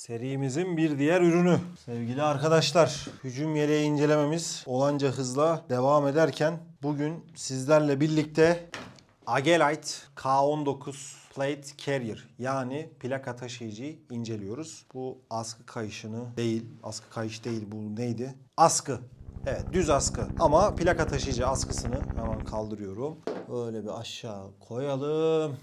Serimizin bir diğer ürünü. Sevgili arkadaşlar, hücum yeleği incelememiz olanca hızla devam ederken bugün sizlerle birlikte Agelite K19 Plate Carrier yani plaka taşıyıcıyı inceliyoruz. Bu askı kayışını değil, askı kayış değil bu neydi? Askı. Evet düz askı ama plaka taşıyıcı askısını hemen kaldırıyorum. Böyle bir aşağı koyalım.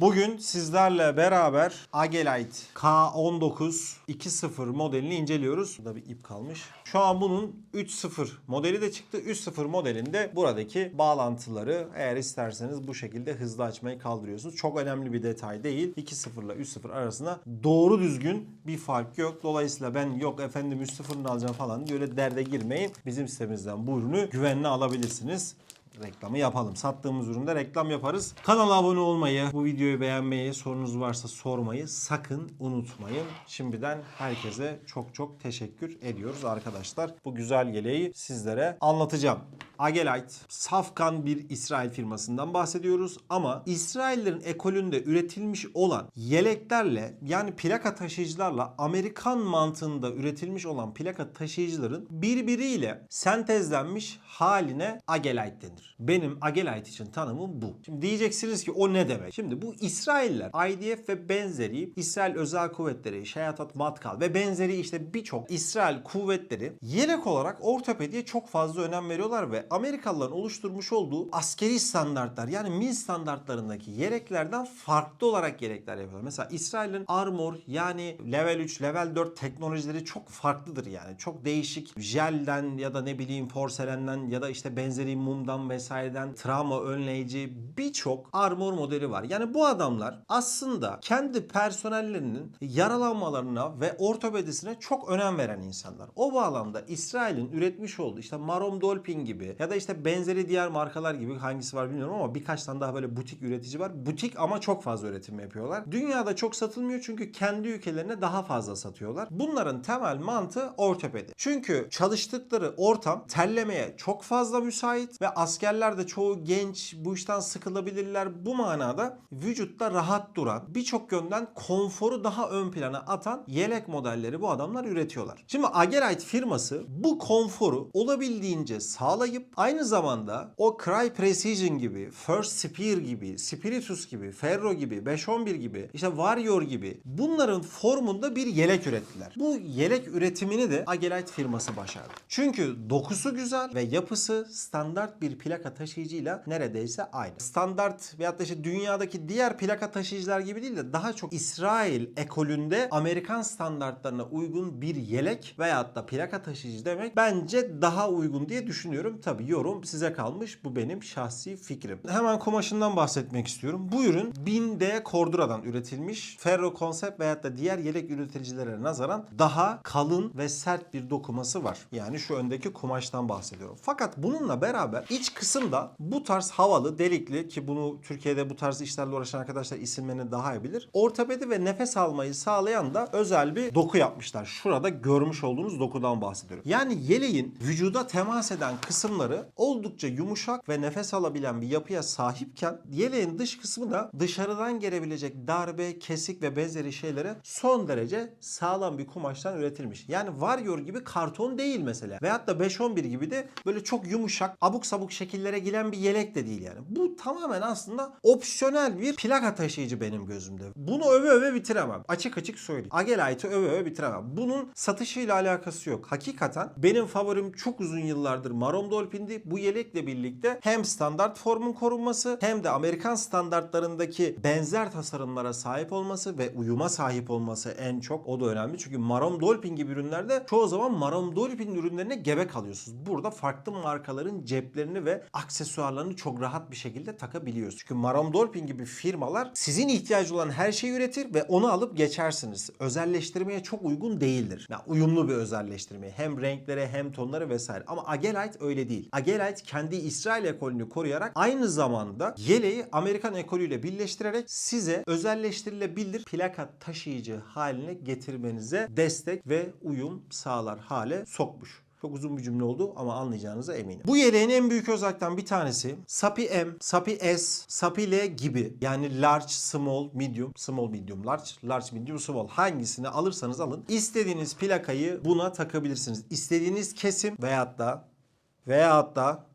Bugün sizlerle beraber Agelite K19 2.0 modelini inceliyoruz. Burada bir ip kalmış. Şu an bunun 3.0 modeli de çıktı. 3.0 modelinde buradaki bağlantıları eğer isterseniz bu şekilde hızlı açmayı kaldırıyorsunuz. Çok önemli bir detay değil. 2.0 ile 3.0 arasında doğru düzgün bir fark yok. Dolayısıyla ben yok efendim 3.0'ını alacağım falan diye öyle derde girmeyin. Bizim sitemizden bu ürünü güvenle alabilirsiniz reklamı yapalım. Sattığımız üründe reklam yaparız. Kanala abone olmayı, bu videoyu beğenmeyi, sorunuz varsa sormayı sakın unutmayın. Şimdiden herkese çok çok teşekkür ediyoruz arkadaşlar. Bu güzel yeleği sizlere anlatacağım. Agelite, safkan bir İsrail firmasından bahsediyoruz ama İsraillerin ekolünde üretilmiş olan yeleklerle yani plaka taşıyıcılarla Amerikan mantığında üretilmiş olan plaka taşıyıcıların birbiriyle sentezlenmiş haline Agelite denir. Benim Agelite için tanımım bu. Şimdi diyeceksiniz ki o ne demek? Şimdi bu İsrailler IDF ve benzeri İsrail Özel Kuvvetleri, Şeyatat Matkal ve benzeri işte birçok İsrail kuvvetleri yelek olarak ortopediye çok fazla önem veriyorlar ve Amerikalıların oluşturmuş olduğu askeri standartlar yani mil standartlarındaki yeleklerden farklı olarak yelekler yapıyorlar. Mesela İsrail'in armor yani level 3, level 4 teknolojileri çok farklıdır yani. Çok değişik jelden ya da ne bileyim porselenden ya da işte benzeri mumdan vesaireden travma önleyici birçok armor modeli var. Yani bu adamlar aslında kendi personellerinin yaralanmalarına ve ortopedisine çok önem veren insanlar. O bağlamda İsrail'in üretmiş olduğu işte Marom Dolphin gibi ya da işte benzeri diğer markalar gibi hangisi var bilmiyorum ama birkaç tane daha böyle butik üretici var. Butik ama çok fazla üretim yapıyorlar. Dünyada çok satılmıyor çünkü kendi ülkelerine daha fazla satıyorlar. Bunların temel mantığı ortopedi. Çünkü çalıştıkları ortam terlemeye çok fazla müsait ve askerler de çoğu genç bu işten sıkılabilirler. Bu manada vücutta rahat duran birçok yönden konforu daha ön plana atan yelek modelleri bu adamlar üretiyorlar. Şimdi Agelite firması bu konforu olabildiğince sağlayıp aynı zamanda o Cry Precision gibi, First Spear gibi, Spiritus gibi, Ferro gibi, 511 gibi, işte Warrior gibi bunların formunda bir yelek ürettiler. Bu yelek üretimini de Agelite firması başardı. Çünkü dokusu güzel ve yapısı standart bir plaka taşıyıcıyla neredeyse aynı. Standart veyahut da işte dünyadaki diğer plaka taşıyıcılar gibi değil de daha çok İsrail ekolünde Amerikan standartlarına uygun bir yelek veyahut da plaka taşıyıcı demek bence daha uygun diye düşünüyorum. Tabi yorum size kalmış. Bu benim şahsi fikrim. Hemen kumaşından bahsetmek istiyorum. Bu ürün 1000D Cordura'dan üretilmiş. Ferro Concept veyahut da diğer yelek üreticilere nazaran daha kalın ve sert bir dokuması var. Yani şu öndeki kumaştan bahsediyorum. Fakat bununla beraber iç kısımda bu tarz havalı, delikli ki bunu Türkiye'de bu tarz işlerle uğraşan arkadaşlar isimlerini daha iyi bilir. Ortopedi ve nefes almayı sağlayan da özel bir doku yapmışlar. Şurada görmüş olduğunuz dokudan bahsediyorum. Yani yeleğin vücuda temas eden kısımları oldukça yumuşak ve nefes alabilen bir yapıya sahipken yeleğin dış kısmı da dışarıdan gelebilecek darbe, kesik ve benzeri şeylere son derece sağlam bir kumaştan üretilmiş. Yani Warrior gibi karton değil mesela. Veyahut da 511 gibi de böyle çok yumuşak, abuk sabuk şekillere giren bir yelek de değil yani. Bu tamamen aslında opsiyonel bir plaka taşıyıcı benim gözümde. Bunu öve öve bitiremem. Açık açık söyleyeyim. Agelite'ı öve öve bitiremem. Bunun satışıyla alakası yok. Hakikaten benim favorim çok uzun yıllardır Marom Dolphin'di. Bu yelekle birlikte hem standart formun korunması hem de Amerikan standartlarındaki benzer tasarımlara sahip olması ve uyuma sahip olması en çok o da önemli. Çünkü Marom Dolphin gibi ürünlerde çoğu zaman Marom Dolphin ürünlerine gebe kalıyorsunuz. Burada farklı markaların ceplerini ve aksesuarlarını çok rahat bir şekilde takabiliyoruz. Çünkü Marom Dolphin gibi firmalar sizin ihtiyacı olan her şeyi üretir ve onu alıp geçersiniz. Özelleştirmeye çok uygun değildir. Yani uyumlu bir özelleştirmeye. Hem renklere hem tonları vesaire. Ama Agelite öyle değil. Agelite kendi İsrail ekolünü koruyarak aynı zamanda yeleği Amerikan ekolüyle birleştirerek size özelleştirilebilir plaka taşıyıcı haline getirmenize destek ve uyum sağlar hale sokmuş. Çok uzun bir cümle oldu ama anlayacağınıza eminim. Bu yeleğin en büyük özellikten bir tanesi SAPI M, SAPI S, SAPI L gibi yani large, small, medium, small, medium, large, large, medium, small hangisini alırsanız alın. İstediğiniz plakayı buna takabilirsiniz. İstediğiniz kesim veyahut da veyahut da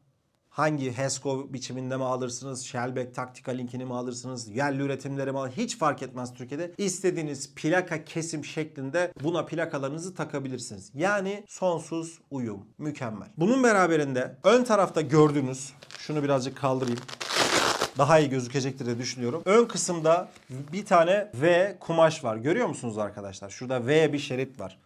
Hangi HESCO biçiminde mi alırsınız? Shellback Tactical linkini mi alırsınız? Yerli üretimleri mi alırsınız? Hiç fark etmez Türkiye'de. İstediğiniz plaka kesim şeklinde buna plakalarınızı takabilirsiniz. Yani sonsuz uyum. Mükemmel. Bunun beraberinde ön tarafta gördüğünüz şunu birazcık kaldırayım daha iyi gözükecektir diye düşünüyorum. Ön kısımda bir tane V kumaş var. Görüyor musunuz arkadaşlar? Şurada V bir şerit var.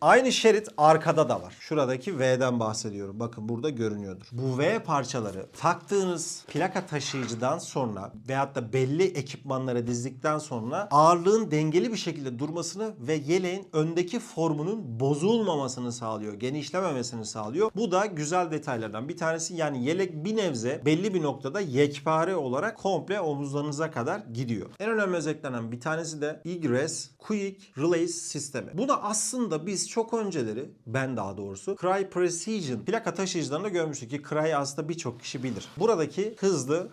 Aynı şerit arkada da var. Şuradaki V'den bahsediyorum. Bakın burada görünüyordur. Bu V parçaları taktığınız plaka taşıyıcıdan sonra veyahut da belli ekipmanlara dizdikten sonra ağırlığın dengeli bir şekilde durmasını ve yeleğin öndeki formunun bozulmamasını sağlıyor. Genişlememesini sağlıyor. Bu da güzel detaylardan bir tanesi. Yani yelek bir nebze belli bir noktada yekpare olarak komple omuzlarınıza kadar gidiyor. En önemli özelliklerinden bir tanesi de egress quick release sistemi. Bu da aslında biz çok önceleri ben daha doğrusu Cry Precision plaka taşıyıcılarında görmüştük ki Cry aslında birçok kişi bilir. Buradaki hızlı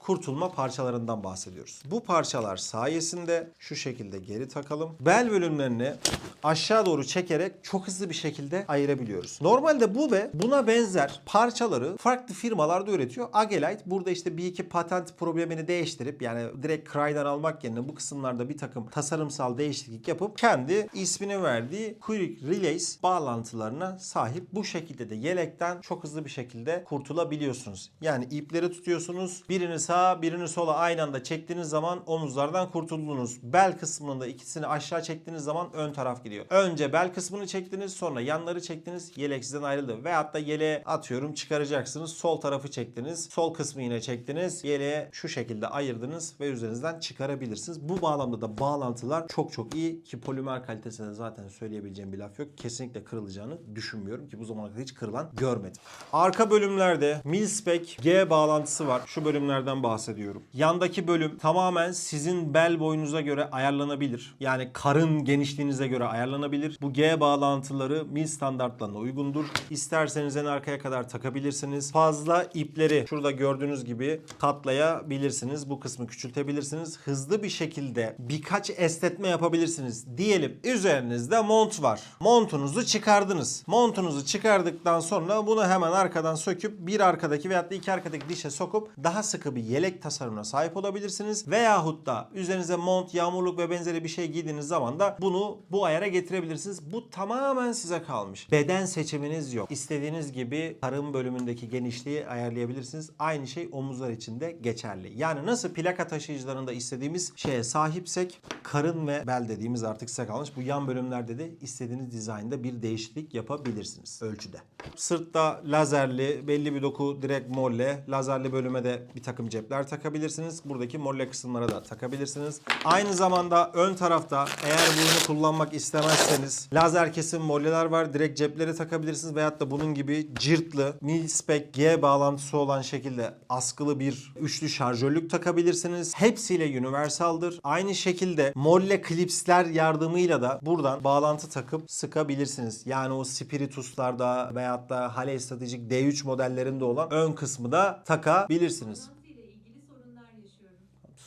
kurtulma parçalarından bahsediyoruz. Bu parçalar sayesinde şu şekilde geri takalım. Bel bölümlerini aşağı doğru çekerek çok hızlı bir şekilde ayırabiliyoruz. Normalde bu ve buna benzer parçaları farklı firmalarda üretiyor. Agelite burada işte bir iki patent problemini değiştirip yani direkt Cry'dan almak yerine bu kısımlarda bir takım tasarımsal değişiklik yapıp kendi ismini verdiği Quick Relays bağlantılarına sahip. Bu şekilde de yelekten çok hızlı bir şekilde kurtulabiliyorsunuz. Yani ipleri tutuyorsunuz. Birini sağa birini sola aynı anda çektiğiniz zaman omuzlardan kurtuldunuz. Bel kısmında ikisini aşağı çektiğiniz zaman ön taraf gidiyor. Önce bel kısmını çektiniz sonra yanları çektiniz yelek sizden ayrıldı. Veyahut da yeleğe atıyorum çıkaracaksınız. Sol tarafı çektiniz. Sol kısmı yine çektiniz. Yeleğe şu şekilde ayırdınız ve üzerinizden çıkarabilirsiniz. Bu bağlamda da bağlantılar çok çok iyi ki polimer kalitesine zaten söyleyebileceğim bir laf yok. Kesinlikle kırılacağını düşünmüyorum ki bu zamana kadar hiç kırılan görmedim. Arka bölümlerde Milspec G bağlantısı var. Şu bölümlerden bahsediyorum. Yandaki bölüm tamamen sizin bel boyunuza göre ayarlanabilir. Yani karın genişliğinize göre ayarlanabilir. Bu G bağlantıları mil standartlarına uygundur. İsterseniz en arkaya kadar takabilirsiniz. Fazla ipleri şurada gördüğünüz gibi katlayabilirsiniz. Bu kısmı küçültebilirsiniz. Hızlı bir şekilde birkaç esnetme yapabilirsiniz. Diyelim üzerinizde mont var. Montunuzu çıkardınız. Montunuzu çıkardıktan sonra bunu hemen arkadan söküp bir arkadaki veyahut da iki arkadaki dişe sokup daha sıkı bir yelek tasarımına sahip olabilirsiniz. Veyahut da üzerinize mont, yağmurluk ve benzeri bir şey giydiğiniz zaman da bunu bu ayara getirebilirsiniz. Bu tamamen size kalmış. Beden seçiminiz yok. İstediğiniz gibi karın bölümündeki genişliği ayarlayabilirsiniz. Aynı şey omuzlar için de geçerli. Yani nasıl plaka taşıyıcılarında istediğimiz şeye sahipsek karın ve bel dediğimiz artık size kalmış. Bu yan bölümlerde de istediğiniz dizaynda bir değişiklik yapabilirsiniz ölçüde. Sırtta lazerli belli bir doku direkt molle. Lazerli bölüme de bir takım cepler takabilirsiniz. Buradaki molle kısımlara da takabilirsiniz. Aynı zamanda ön tarafta eğer bunu kullanmak istemezseniz lazer kesim molleler var. Direkt cepleri takabilirsiniz. Veyahut da bunun gibi cırtlı mil-spec G bağlantısı olan şekilde askılı bir üçlü şarjörlük takabilirsiniz. Hepsiyle universaldır. Aynı şekilde molle klipsler yardımıyla da buradan bağlantı takıp sıkabilirsiniz. Yani o Spiritus'larda veyahut da Hale Stratejik D3 modellerinde olan ön kısmı da takabilirsiniz. ile ilgili sorunlar yaşıyorum.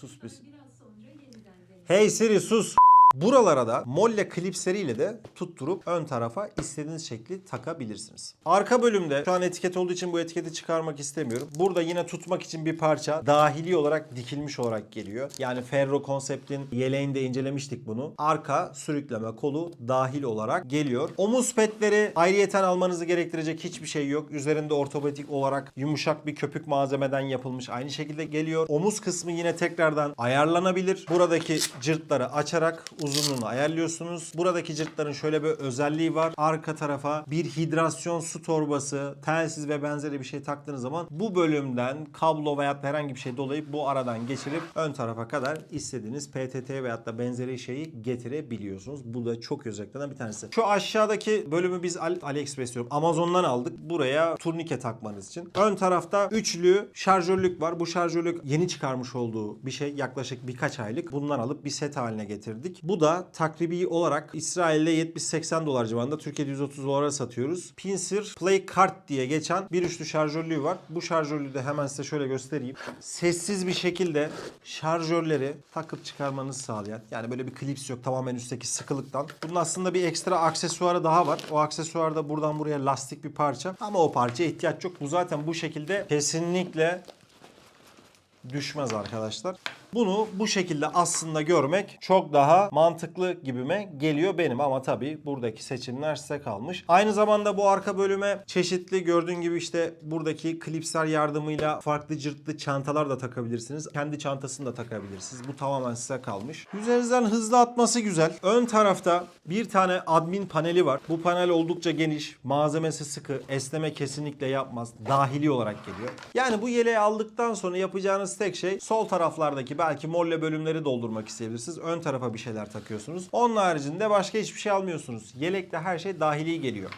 Sus biz. Hey Siri sus. Buralara da molle klipsleriyle de tutturup ön tarafa istediğiniz şekli takabilirsiniz. Arka bölümde şu an etiket olduğu için bu etiketi çıkarmak istemiyorum. Burada yine tutmak için bir parça dahili olarak dikilmiş olarak geliyor. Yani Ferro konseptin yeleğinde incelemiştik bunu. Arka sürükleme kolu dahil olarak geliyor. Omuz petleri ayrıyeten almanızı gerektirecek hiçbir şey yok. Üzerinde ortopedik olarak yumuşak bir köpük malzemeden yapılmış. Aynı şekilde geliyor. Omuz kısmı yine tekrardan ayarlanabilir. Buradaki cırtları açarak uzunluğunu ayarlıyorsunuz. Buradaki cırtların şöyle bir özelliği var. Arka tarafa bir hidrasyon su torbası, telsiz ve benzeri bir şey taktığınız zaman bu bölümden kablo veyahut da herhangi bir şey dolayıp bu aradan geçirip ön tarafa kadar istediğiniz PTT veyahut da benzeri şeyi getirebiliyorsunuz. Bu da çok özelliklerden bir tanesi. Şu aşağıdaki bölümü biz Ali- AliExpress diyorum. Amazon'dan aldık. Buraya turnike takmanız için. Ön tarafta üçlü şarjörlük var. Bu şarjörlük yeni çıkarmış olduğu bir şey. Yaklaşık birkaç aylık. Bundan alıp bir set haline getirdik. Bu da takribi olarak İsrail'de 70-80 dolar civarında. Türkiye'de 130 dolara satıyoruz. Pinsir Play Card diye geçen bir üçlü şarjörlüğü var. Bu şarjörlüğü de hemen size şöyle göstereyim. Sessiz bir şekilde şarjörleri takıp çıkarmanızı sağlayan. Yani böyle bir klips yok tamamen üstteki sıkılıktan. Bunun aslında bir ekstra aksesuarı daha var. O aksesuar da buradan buraya lastik bir parça. Ama o parçaya ihtiyaç yok. Bu zaten bu şekilde kesinlikle düşmez arkadaşlar. Bunu bu şekilde aslında görmek çok daha mantıklı gibime geliyor benim ama tabii buradaki seçimler size kalmış. Aynı zamanda bu arka bölüme çeşitli gördüğün gibi işte buradaki klipsler yardımıyla farklı cırtlı çantalar da takabilirsiniz. Kendi çantasını da takabilirsiniz. Bu tamamen size kalmış. Üzerinizden hızlı atması güzel. Ön tarafta bir tane admin paneli var. Bu panel oldukça geniş. Malzemesi sıkı. Esneme kesinlikle yapmaz. Dahili olarak geliyor. Yani bu yeleği aldıktan sonra yapacağınız tek şey sol taraflardaki belki molle bölümleri doldurmak isteyebilirsiniz. Ön tarafa bir şeyler takıyorsunuz. Onun haricinde başka hiçbir şey almıyorsunuz. Yelekte her şey dahili geliyor.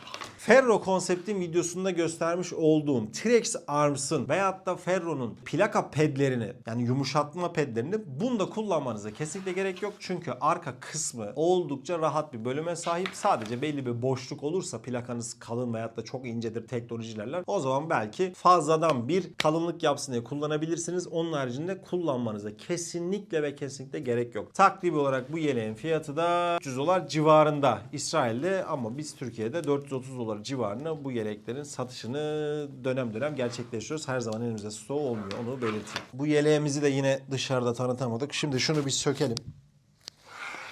Ferro konseptin videosunda göstermiş olduğum T-Rex Arms'ın veyahut da Ferro'nun plaka pedlerini yani yumuşatma pedlerini bunda kullanmanıza kesinlikle gerek yok. Çünkü arka kısmı oldukça rahat bir bölüme sahip. Sadece belli bir boşluk olursa plakanız kalın veyahut da çok incedir teknolojilerle o zaman belki fazladan bir kalınlık yapsın diye kullanabilirsiniz. Onun haricinde kullanmanıza kesinlikle ve kesinlikle gerek yok. Takribi olarak bu yeleğin fiyatı da 300 dolar civarında İsrail'de ama biz Türkiye'de 430 dolar civarında bu yeleklerin satışını dönem dönem gerçekleştiriyoruz. Her zaman elimizde stoğu olmuyor onu belirteyim. Bu yeleğimizi de yine dışarıda tanıtamadık. Şimdi şunu bir sökelim.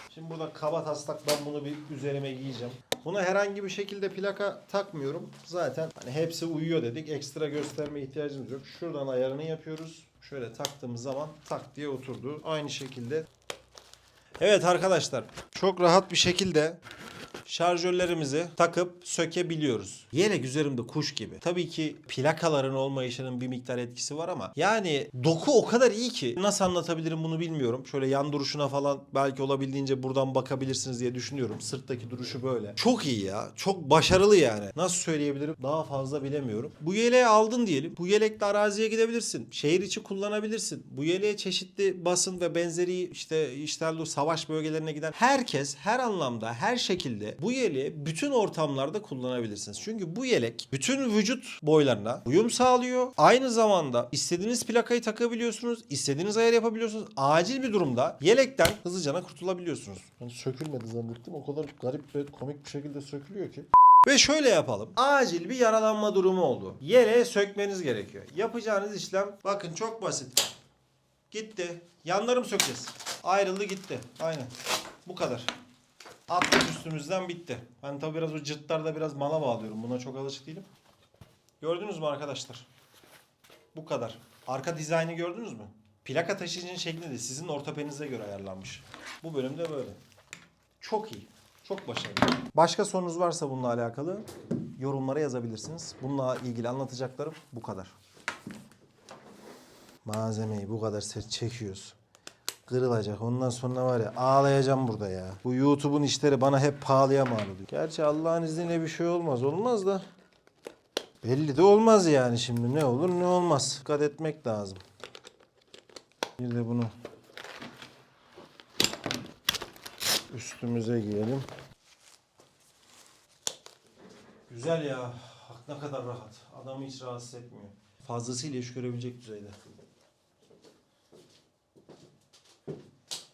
Şimdi burada kaba taslak ben bunu bir üzerime giyeceğim. Buna herhangi bir şekilde plaka takmıyorum. Zaten hani hepsi uyuyor dedik. Ekstra gösterme ihtiyacımız yok. Şuradan ayarını yapıyoruz. Şöyle taktığımız zaman tak diye oturdu. Aynı şekilde. Evet arkadaşlar çok rahat bir şekilde şarjörlerimizi takıp sökebiliyoruz. Yelek üzerimde kuş gibi. Tabii ki plakaların olmayışının bir miktar etkisi var ama yani doku o kadar iyi ki nasıl anlatabilirim bunu bilmiyorum. Şöyle yan duruşuna falan belki olabildiğince buradan bakabilirsiniz diye düşünüyorum. Sırttaki duruşu böyle. Çok iyi ya. Çok başarılı yani. Nasıl söyleyebilirim? Daha fazla bilemiyorum. Bu yeleği aldın diyelim. Bu yelekle araziye gidebilirsin. Şehir içi kullanabilirsin. Bu yeleğe çeşitli basın ve benzeri işte işlerle savaş bölgelerine giden herkes her anlamda her şekilde bu yeleği bütün ortamlarda kullanabilirsiniz. Çünkü bu yelek bütün vücut boylarına uyum sağlıyor. Aynı zamanda istediğiniz plakayı takabiliyorsunuz. istediğiniz ayar yapabiliyorsunuz. Acil bir durumda yelekten hızlıca kurtulabiliyorsunuz. Ben sökülmedi zannettim. O kadar garip ve komik bir şekilde sökülüyor ki. Ve şöyle yapalım. Acil bir yaralanma durumu oldu. Yeleği sökmeniz gerekiyor. Yapacağınız işlem bakın çok basit. Gitti. Yanlarım sökeceğiz. Ayrıldı gitti. Aynen. Bu kadar. Attık üstümüzden bitti. Ben tabi biraz o cırtlarda biraz mala bağlıyorum. Buna çok alışık değilim. Gördünüz mü arkadaşlar? Bu kadar. Arka dizaynı gördünüz mü? Plaka taşıyıcının şekli de sizin ortopedinize göre ayarlanmış. Bu bölümde böyle. Çok iyi. Çok başarılı. Başka sorunuz varsa bununla alakalı yorumlara yazabilirsiniz. Bununla ilgili anlatacaklarım bu kadar. Malzemeyi bu kadar sert çekiyoruz. Kırılacak. Ondan sonra var ya ağlayacağım burada ya. Bu YouTube'un işleri bana hep pahalıya mal oluyor. Gerçi Allah'ın izniyle bir şey olmaz. Olmaz da. Belli de olmaz yani şimdi. Ne olur ne olmaz. Dikkat etmek lazım. Bir de bunu üstümüze giyelim. Güzel ya. Ne kadar rahat. Adamı hiç rahatsız etmiyor. Fazlasıyla iş görebilecek düzeyde.